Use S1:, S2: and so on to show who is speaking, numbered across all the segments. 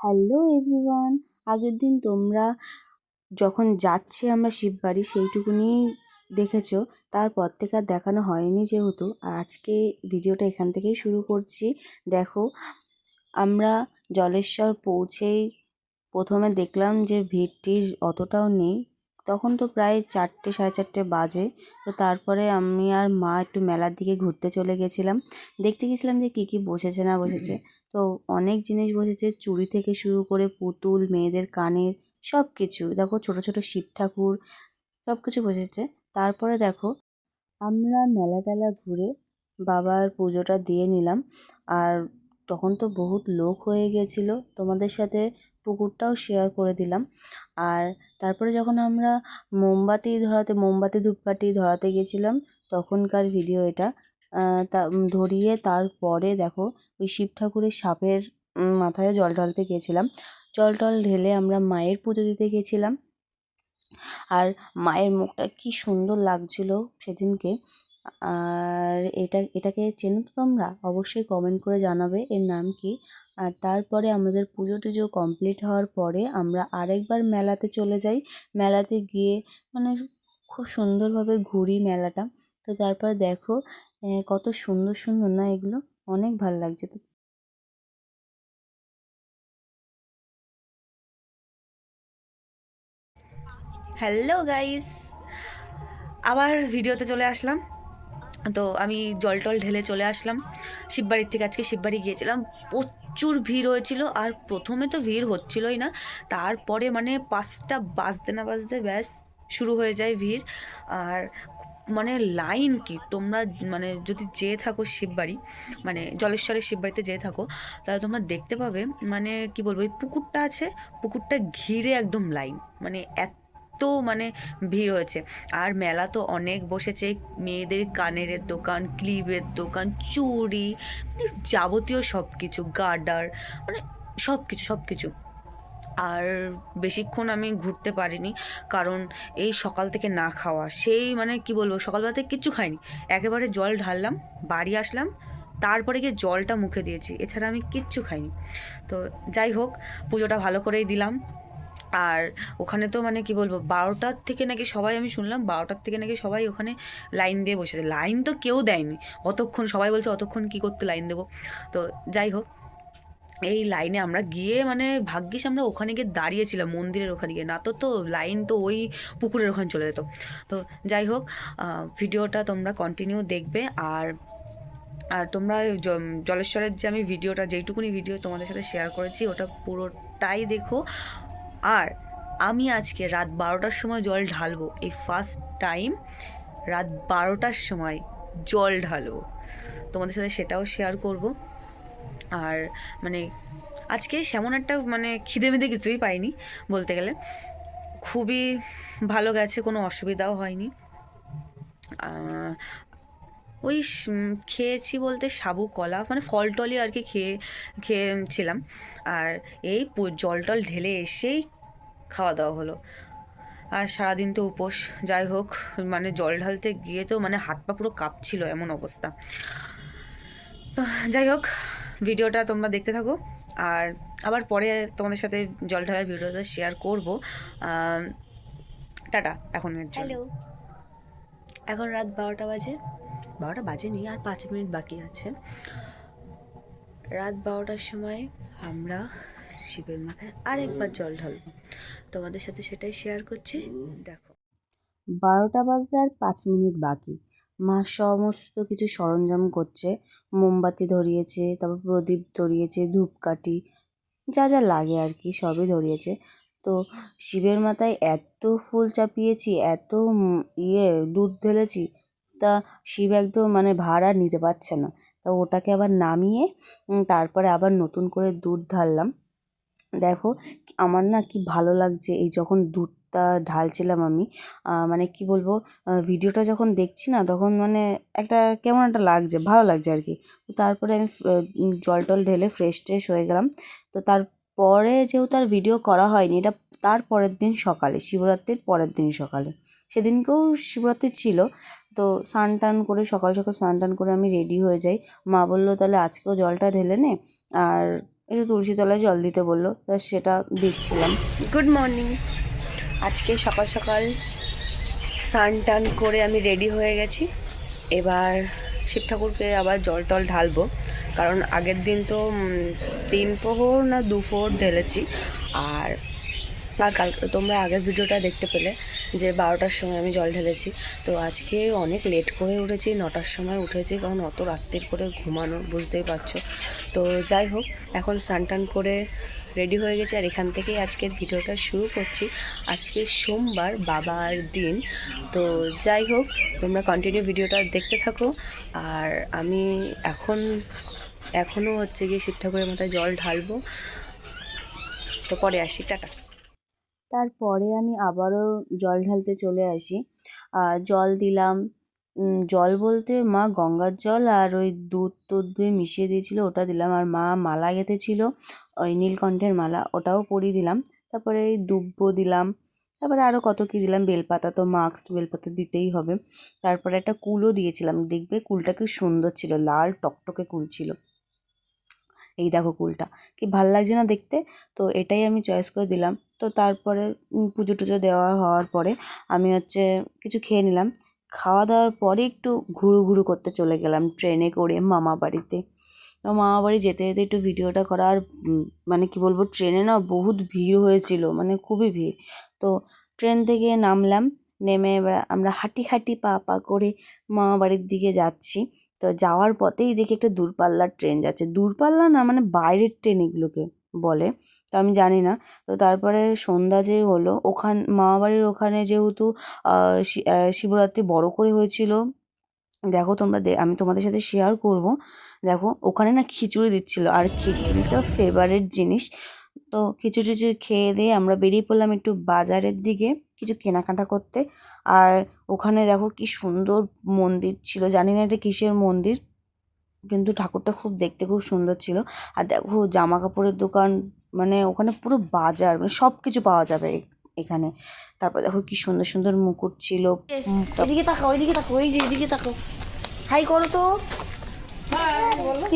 S1: Hello everyone আগের দিন তোমরা যখন যাচ্ছি আমরা শিববাড়ি সেইটুকুনি দেখেছ। তারপর থেকে আর দেখানো হয়নি যেহেতু। আজকে ভিডিওটা এখান থেকেই শুরু করছি। দেখো, আমরা জলেশ্বর পৌঁছেই প্রথমে দেখলাম যে ভিড়টির অতটাও নেই। তখন তো প্রায় চারটে, সাড়ে চারটে বাজে। তো তারপরে আমি আর মা একটু মেলার দিকে ঘুরতে চলে গেছিলাম। দেখতে গেছিলাম যে কী কী বসেছে, না বসেছে। তো অনেক জিনিস বসেছে। চুড়ি থেকে শুরু করে পুতুল, মেয়েদের কানের সব কিছু দেখো ছোট ছোট শিব ঠাকুর সব কিছু বসেছে। তারপরে দেখো আমরা মেলা টেলা ঘুরে বাবার পুজোটা দিয়ে নিলাম। আর তখন তো বহুত লোক হয়ে গেছিল। তোমাদের সাথে পুকুরটাও শেয়ার করে দিলাম। আর তারপরে যখন আমরা মোমবাতি ধরাতে, মোমবাতি, ধূপকাঠি ধরাতে গেছিলাম, তখনকার ভিডিও এটা। তা ধরিয়ে তারপরে দেখো ওই শিব ঠাকুরের সাপের মাথায় জল ঢালতে গিয়েছিলাম জল টল ঢেলে আমরা মায়ের পুজো দিতে গেছিলাম। আর মায়ের মুখটা কি সুন্দর লাগছিল সেদিনকে। আর এটা, এটাকে চেনো তো তোমরা? অবশ্যই কমেন্ট করে জানাবে এর নাম কি। আর তারপরে আমাদের পুজো টুজো কমপ্লিট হওয়ার পরে আমরা আরেকবার মেলাতে চলে যাই। মেলাতে গিয়ে মানে খুব সুন্দরভাবে ঘুরি মেলাটা। তো তারপর দেখো কত সুন্দর সুন্দর না এগুলো? অনেক ভালো লাগছে তো।
S2: হ্যালো গাইস আবার ভিডিওতে চলে আসলাম। তো আমি জল টল ঢেলে চলে আসলাম। শিববাড়ির থেকে আজকে শিববাড়ি গিয়েছিলাম। প্রচুর ভিড় হয়েছিল আর প্রথমে তো ভিড় হচ্ছিলই না। তারপরে মানে পাঁচটা বাজতে না বাজতে ব্যাস শুরু হয়ে যায় ভিড়। আর মানে লাইন কি? তোমরা মানে যদি যেয়ে থাকো শিববাড়ি মানে জলেশ্বরের শিববাড়িতে যেয়ে থাকো, তাহলে তোমরা দেখতে পাবে মানে কি বলব ওই পুকুরটা আছে, পুকুরটা ঘিরে একদম লাইন। মানে এত মানে ভিড় হয়েছে। আর মেলা তো অনেক বসেছে, মেয়েদের কানের দোকান, ক্লিপের দোকান, চুড়ি মানে যাবতীয় সব কিছু গার্ডার মানে সব কিছু সব কিছু আর বেশিক্ষণ আমি ঘুরতে পারিনি, কারণ এই সকাল থেকে না খাওয়া। সেই মানে কি বলব সকালবেলাতে কিচ্ছু খাইনি। একেবারে জল ঢাললাম, বাড়ি আসলাম, তারপরে গিয়ে জলটা মুখে দিয়েছি। এছাড়া আমি কিচ্ছু খাইনি। তো যাই হোক, পুজোটা ভালো করেই দিলাম। আর ওখানে তো মানে কি বলব, বারোটার থেকে নাকি সবাই আমি শুনলাম, বারোটার থেকে নাকি সবাই ওখানে লাইন দিয়ে বসেছে। লাইন তো কেউ দেয়নি। অতক্ষণ, সবাই বলছে, অতক্ষণ কী করতে লাইন দেবো? তো যাই হোক এই লাইনে আমরা গিয়ে মানে ভাগ্যিস আমরা ওখানে গিয়ে দাঁড়িয়েছিলাম, মন্দিরের ওখানে গিয়ে। না তো তো লাইন তো ওই পুকুরের ওখানে চলে যেত। তো যাই হোক ভিডিওটা তোমরা কন্টিনিউ দেখবে আর আর তোমরা জলেশ্বরের যে আমি ভিডিওটা, যেইটুকুনি ভিডিও তোমাদের সাথে শেয়ার করেছি, ওটা পুরোটাই দেখো। আর আমি আজকে রাত বারোটার সময় জল ঢালবো, এই ফার্স্ট টাইম রাত বারোটার সময় জল ঢালবো। তোমাদের সাথে সেটাও শেয়ার করব। আর মানে আজকে সেমন একটা মানে খিদে মিদে কিছুই পাইনি বলতে গেলে। খুবই ভালো গেছে, কোনো অসুবিধাও হয়নি। ওই খেয়েছি বলতে সাবু কলা মানে ফল টলই আর কি খেয়ে, খেয়েছিলাম। আর এই জল টল ঢেলে এসেই খাওয়া দাওয়া হলো। আর সারাদিন তো উপোস, যাই হোক মানে জল ঢালতে গিয়ে তো মানে হাত পা পুরো কাঁপছিল এমন অবস্থা। যাই হোক ভিডিওটা তোমরা দেখতে থাকো। আর আবার পরে তোমাদের সাথে জল ঢালার ভিডিওটা শেয়ার করব। টাটা এখন
S1: হ্যালো এখন রাত বারোটা বাজে।
S2: বারোটা বাজেনি আর পাঁচ মিনিট বাকি আছে।
S1: রাত বারোটার সময় আমরা শিবের মাথায় আরেকবার জল ঢালব। তোমাদের সাথে সেটাই শেয়ার করছি। দেখো। বারোটা বাজতে আর পাঁচ মিনিট বাকি। মা সমস্ত কিছু সরঞ্জাম করছে। মোমবাতি ধরিয়েছে, তারপর প্রদীপ ধরিয়েছে, ধূপকাঠি, যা যা লাগে আর কি, সবই ধরিয়েছে। তো শিবের মাথায় এত ফুল চাপিয়েছি, এত ইয়ে দুধ ঢেলেছি, তা শিব একদম মানে ভাড়া নিতে পারছে না। তা ওটাকে আবার নামিয়ে তারপরে আবার নতুন করে দুধ ঢাললাম। দেখো, আমার না কি ভালো লাগছে এই যখন দুধটা ঢালছিলাম আমি। মানে কি বলব ভিডিওটা যখন দেখছি না, তখন মানে একটা কেমন একটা লাগছে, ভালো লাগছে আর কি। তো তারপরে আমি জল টল ঢেলে ফ্রেশ ট্রেশ হয়ে গেলাম। তো তারপরে যেহেতু আর ভিডিও করা হয়নি, এটা তার পরের দিন সকালে, শিবরাত্রির পরের দিন সকালে। সেদিনকেও শিবরাত্রি ছিল, তো স্নান টান করে, সকাল সকাল স্নান টান করে আমি রেডি হয়ে যাই। মা বলল, তাহলে আজকেও জলটা ঢেলে নে। আর একটু তুলসী তলায় জল দিতে বলল, তা সেটা দিচ্ছিলাম
S2: গুড মর্নিং আজকে সকাল সকাল স্নান টান করে আমি রেডি হয়ে গেছি। এবার শিব ঠাকুরকে আবার জল টল ঢালবো। কারণ আগের দিন তো তিন প্রহর না দু প্রহর ঢেলেছি। আর আর কাল তোমরা আগের ভিডিওটা দেখতে পেলে যে বারোটার সময় আমি জল ঢেলেছি। তো আজকে অনেক লেট করে উঠেছি, নটার সময় উঠেছি কারণ অত রাত্রির করে ঘুমানো, বুঝতেই পারছ। তো যাই হোক, এখন স্নান করে রেডি হয়ে গেছে আর এখান থেকেই আজকের ভিডিওটা শুরু করছি। আজকে সোমবার বাবার দিন। তো যাই হোক, তোমরা কন্টিনিউ ভিডিওটা দেখতে থাকো। আর আমি এখন এখনও হচ্ছে গিয়ে শিব ঠাকুরের মাথায় জল ঢালবো। তো পরে আসি, টাটা।
S1: তারপরে আমি আবারও জল ঢালতে চলে আসি। জল দিলাম। জল বলতে মা গঙ্গার জল আর ওই দুধ টুধ দিয়ে মিশিয়ে দিয়েছিল, ওটা দিলাম। আর মা মালা গেঁথেছিল, ওই নীলকণ্ঠের মালা, ওটাও পরিয়ে দিলাম। তারপরে এই দুব্বো দিলাম। তারপরে আরও কত কী দিলাম, বেলপাতা তো মাস্ক বেলপাতা দিতেই হবে। তারপরে একটা কুলও দিয়েছিলাম। দেখবে কুলটা কি সুন্দর ছিল, লাল টকটকে কুল ছিল। এই দেখো কুলটা, কি ভালো লাগছে না দেখতে? তো এটাই আমি চয়েস করে দিলাম। তো তারপরে পুজো টুজো দেওয়া হওয়ার পরে আমি হচ্ছে কিছু খেয়ে নিলাম। খাওয়া দাওয়ার পরে একটু ঘুরু ঘুরু করতে চলে গেলাম ট্রেনে করে মামা বাড়িতে। তো মামা বাড়ি যেতে যেতে একটু ভিডিওটা করা আর মানে কি বলব, ট্রেনে না বহুত ভিড় হয়েছিল মানে খুবই ভিড়। তো ট্রেন থেকে নামলাম, নেমে এবার আমরা হাঁটি হাঁটি পা পা করে মামা বাড়ির দিকে যাচ্ছি। তো যাওয়ার পথেই দেখি একটা দূরপাল্লার ট্রেন যাচ্ছে। দূরপাল্লা না মানে বাইরের ট্রেন এগুলোকে। বলে। তো আমি জানি না। তো তারপরে সন্ধ্যা যে হলো, ওখান, মামাবাড়ির ওখানে যেহেতু শিবরাত্রি বড় করে হয়েছিল, দেখো তোমরা আমি তোমাদের সাথে শেয়ার করব। দেখো, ওখানে না খিচুড়ি দিচ্ছিল। আর খিচুড়িটা ফেভারিট জিনিস। তো খিচুড়ি টিচুড়ি খেয়ে দিয়ে আমরা বেরিয়ে পড়লাম একটু বাজারের দিকে, কিছু কেনাকাটা করতে। আর ওখানে দেখো কি সুন্দর মন্দির ছিল। জানি না এটা কিসের মন্দির। কিন্তু ঠাকুরটা খুব দেখতে খুব সুন্দর ছিল। আর দেখো জামা কাপড়ের দোকান মানে ওখানে পুরো বাজার মানে সব কিছু পাওয়া যাবে এখানে। তারপর দেখো কি সুন্দর সুন্দর মুকুট ছিল।
S2: এদিকে তাকাও ওইদিকে তাকাও এই যে এদিকে তাকাও। হাই করো তো।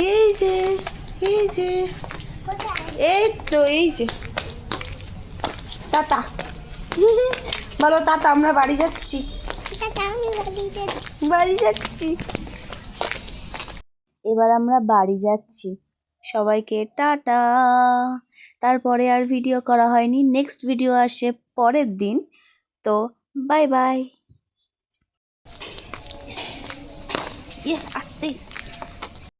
S2: এই যে এই যে। এই তো এই যে। টাটা। বলো টাটা আমরা বাড়ি যাচ্ছি। বাড়ি যাচ্ছি।
S1: এবার আমরা বাড়ি যাচ্ছি। সবাইকে টাটা। তারপরে আর ভিডিও করা হয়নি। নেক্সট ভিডিও আসে পরের দিন। তো বাই বাই
S2: ইয়ে আসতে